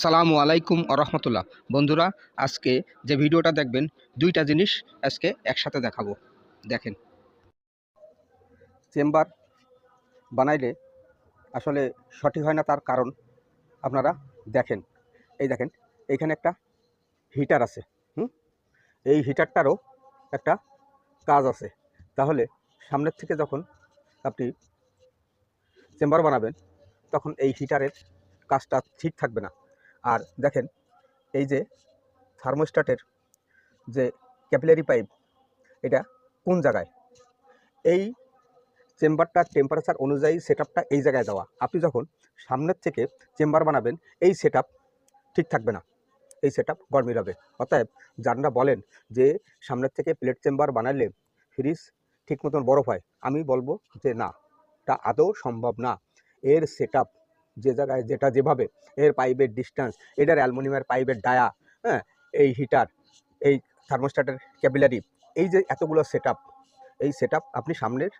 আসসালামু আলাইকুম রহমতুল্লাহ। বন্ধুরা, আজকে যে ভিডিওটা দেখবেন, দুইটা জিনিস আজকে একসাথে দেখাবো। দেখেন। চেম্বার বানাইলে আসলে সঠিক হয় না তার কারণ আপনারা দেখেন। এই দেখেন এইখানে একটা হিটার আছে, হুম? এই হিটারটারও একটা কাজ আছে। তাহলে সামনের থেকে যখন আপনি চেম্বার বানাবেন, তখন এই হিটারের কাজটা ঠিক থাকবে না। আর দেখেন, এই যে থার্মোস্ট্যাটের যে ক্যাপিলারি পাইপ এটা কোন জায়গায়? এই চেম্বারটার টেম্পারেচার অনুযায়ী সেট এই জায়গায় দেওয়া। আপনি যখন সামনের থেকে চেম্বার বানাবেন, এই সেট ঠিক থাকবে না। এই সেট আপ গরমির হবে। অতএব যারা বলেন যে সামনের থেকে প্লেট চেম্বার বানালে ফ্রিজ ঠিক মতন বরফ হয়। আমি বলব যে না, তা আদৌ সম্ভব না। এর সেট যে জায়গায় যেটা যেভাবে এর পাইপের ডিস্টেন্স এটার অ্যালুমিনিয়ামের পাইপের ডায়া হ্যাঁ এই হিটার এই থার্মোস্ট্যাটের ক্যাপিলারি এই যে এতগুলো সেট এই সেট আপনি সামনের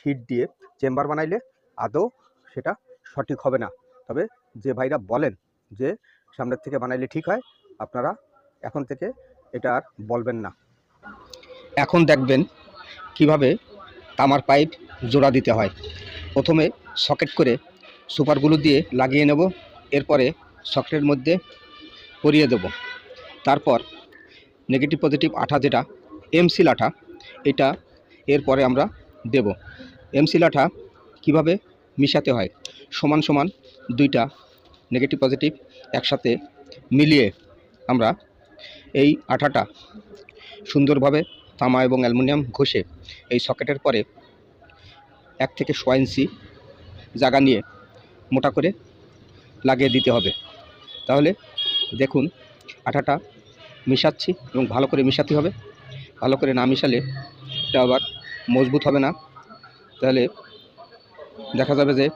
হিট দিয়ে চেম্বার বানাইলে আদৌ সেটা সঠিক হবে না। তবে যে ভাইরা বলেন যে সামনের থেকে বানাইলে ঠিক হয়, আপনারা এখন থেকে এটা আর বলবেন না। এখন দেখবেন কীভাবে তামার পাইপ জোড়া দিতে হয়। প্রথমে সকেট করে সুপারগুলো দিয়ে লাগিয়ে নেব, এরপরে সকেটের মধ্যে পরিয়ে দেব। তারপর নেগেটিভ পজিটিভ আঠা যেটা এমসিল আঠা এটা এরপরে আমরা দেব। এমসিল আঠা কীভাবে মিশাতে হয়? সমান সমান দুইটা নেগেটিভ পজিটিভ একসাথে মিলিয়ে আমরা এই আঠাটা সুন্দরভাবে তামা এবং অ্যালুমিনিয়াম ঘষে এই সকেটের পরে এক থেকে সোয়া ইঞ্চি জায়গা নিয়ে মোটা করে লাগিয়ে দিতে হবে। তাহলে দেখুন আটাটা মিশাচ্ছি এবং ভালো করে মিশাতে হবে। ভালো করে না মিশালে এটা আবার মজবুত হবে না। তাহলে দেখা যাবে যে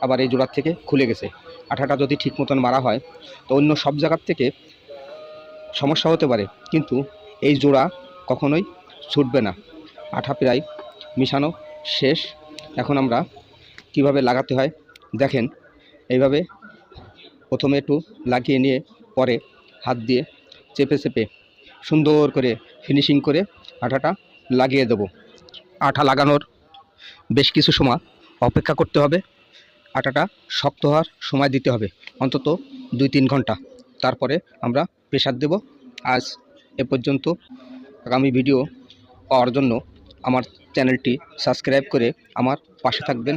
আবার এই জোড়ার থেকে খুলে গেছে। আঠাটা যদি ঠিক মতন মারা হয় তো অন্য সব জায়গার থেকে সমস্যা হতে পারে। কিন্তু এই জোড়া কখনোই ছুটবে না। আঠা প্রায় মিশানো শেষ। এখন আমরা কীভাবে লাগাতে হয় দেখেন, এইভাবে প্রথমে একটু লাগিয়ে নিয়ে পরে হাত দিয়ে চেপে চেপে সুন্দর করে ফিনিশিং করে আঠাটা লাগিয়ে দেব। আঠা লাগানোর বেশ কিছু সময় অপেক্ষা করতে হবে। আটাটা শক্ত হওয়ার সময় দিতে হবে, অন্তত দুই তিন ঘণ্টা। তারপরে আমরা প্রেশার দেব। আজ এ পর্যন্ত আগামী ভিডিও পাওয়ার জন্য আমার চ্যানেলটি সাবস্ক্রাইব করে আমার পাশে থাকবেন।